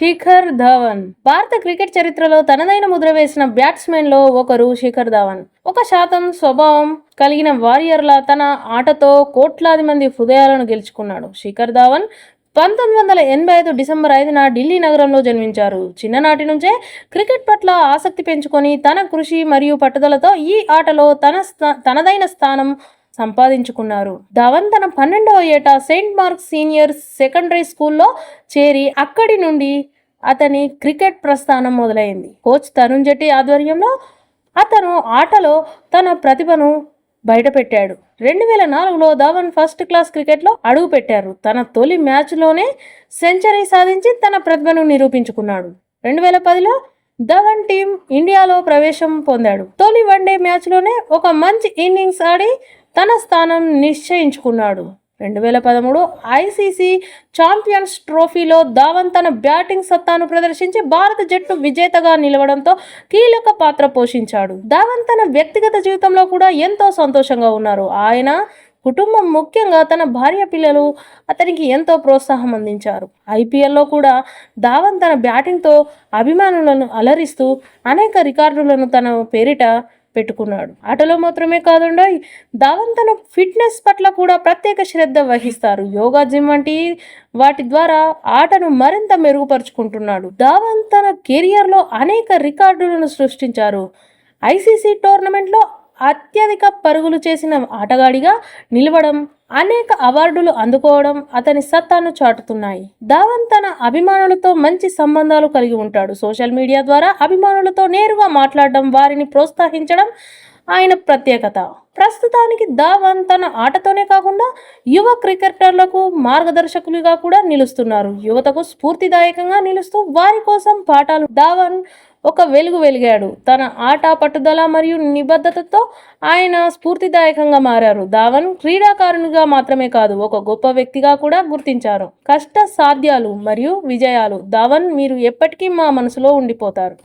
శిఖర్ ధవన్. భారత క్రికెట్ చరిత్రలో తనదైన ముద్ర వేసిన బ్యాట్స్మెన్లో ఒకరు శిఖర్ ధవన్. ఒక శాతం స్వభావం కలిగిన వారియర్ల తన ఆటతో కోట్లాది మంది హృదయాలను గెలుచుకున్నాడు. శిఖర్ ధవన్ పంతొమ్మిది వందల ఎనభై ఐదు డిసెంబర్ ఐదున ఢిల్లీ నగరంలో జన్మించారు. చిన్ననాటి నుంచే క్రికెట్ పట్ల ఆసక్తి పెంచుకొని తన కృషి మరియు పట్టుదలతో ఈ ఆటలో తన తనదైన స్థానం సంపాదించుకున్నారు. ధవన్ తన పన్నెండవ ఏట సెయింట్ మార్క్స్ సీనియర్ సెకండరీ స్కూల్లో చేరి అక్కడి నుండి అతని క్రికెట్ ప్రస్థానం మొదలైంది. కోచ్ తరుణ్ జెట్టి ఆధ్వర్యంలో అతను ఆటలో తన ప్రతిభను బయటపెట్టాడు. రెండు వేల నాలుగులో ధవన్ ఫస్ట్ క్లాస్ క్రికెట్లో అడుగుపెట్టారు. తన తొలి మ్యాచ్లోనే సెంచరీ సాధించి తన ప్రతిభను నిరూపించుకున్నాడు. రెండు వేల పదిలో ధవన్ టీం ఇండియాలో ప్రవేశం పొందాడు. తొలి వన్డే మ్యాచ్లోనే ఒక మంచి ఇన్నింగ్స్ ఆడి తన స్థానం నిశ్చయించుకున్నాడు. రెండు వేల పదమూడు ఐసీసీ ఛాంపియన్స్ ట్రోఫీలో ధావన్ తన బ్యాటింగ్ సత్తాను ప్రదర్శించి భారత జట్టు విజేతగా నిలవడంతో కీలక పాత్ర పోషించాడు. ధావన్ తన వ్యక్తిగత జీవితంలో కూడా ఎంతో సంతోషంగా ఉన్నారు. ఆయన కుటుంబం ముఖ్యంగా తన భార్య పిల్లలు అతనికి ఎంతో ప్రోత్సాహం అందించారు. ఐపీఎల్లో కూడా ధావన్ తన బ్యాటింగ్తో అభిమానులను అలరిస్తూ అనేక రికార్డులను తన పేరిట పెట్టుకున్నాడు. ఆటలో మాత్రమే కాకుండా ధావన్ తన ఫిట్నెస్ పట్ల కూడా ప్రత్యేక శ్రద్ధ వహిస్తారు. యోగా జిమ్ వంటి వాటి ద్వారా ఆటను మరింత మెరుగుపరుచుకుంటున్నాడు. ధావన్ తన కెరియర్లో అనేక రికార్డులను సృష్టించారు. ఐసీసీ టోర్నమెంట్లో అత్యధిక పరుగులు చేసిన ఆటగాడిగా నిలవడం అనేక అవార్డులు అందుకోవడం అతని సత్తాను చాటుతున్నాయి. ధావన్ తన అభిమానులతో మంచి సంబంధాలు కలిగి ఉంటాడు. సోషల్ మీడియా ద్వారా అభిమానులతో నేరుగా మాట్లాడడం వారిని ప్రోత్సహించడం ఆయన ప్రత్యేకత. ప్రస్తుతానికి ధావన్ తన ఆటతోనే కాకుండా యువ క్రికెటర్లకు మార్గదర్శకులుగా కూడా నిలుస్తున్నారు. యువతకు స్ఫూర్తిదాయకంగా నిలుస్తూ వారి కోసం పాఠాలు ధావన్ ఒక వెలుగు వెలిగాడు. తన ఆట పట్టుదల మరియు నిబద్ధతతో ఆయన స్ఫూర్తిదాయకంగా మారారు. ధావన్ క్రీడాకారునిగా మాత్రమే కాదు ఒక గొప్ప వ్యక్తిగా కూడా గుర్తించారు. కష్ట సాధ్యాలు మరియు విజయాలు ధావన్ మీరు ఎప్పటికీ మా మనసులో ఉండిపోతారు.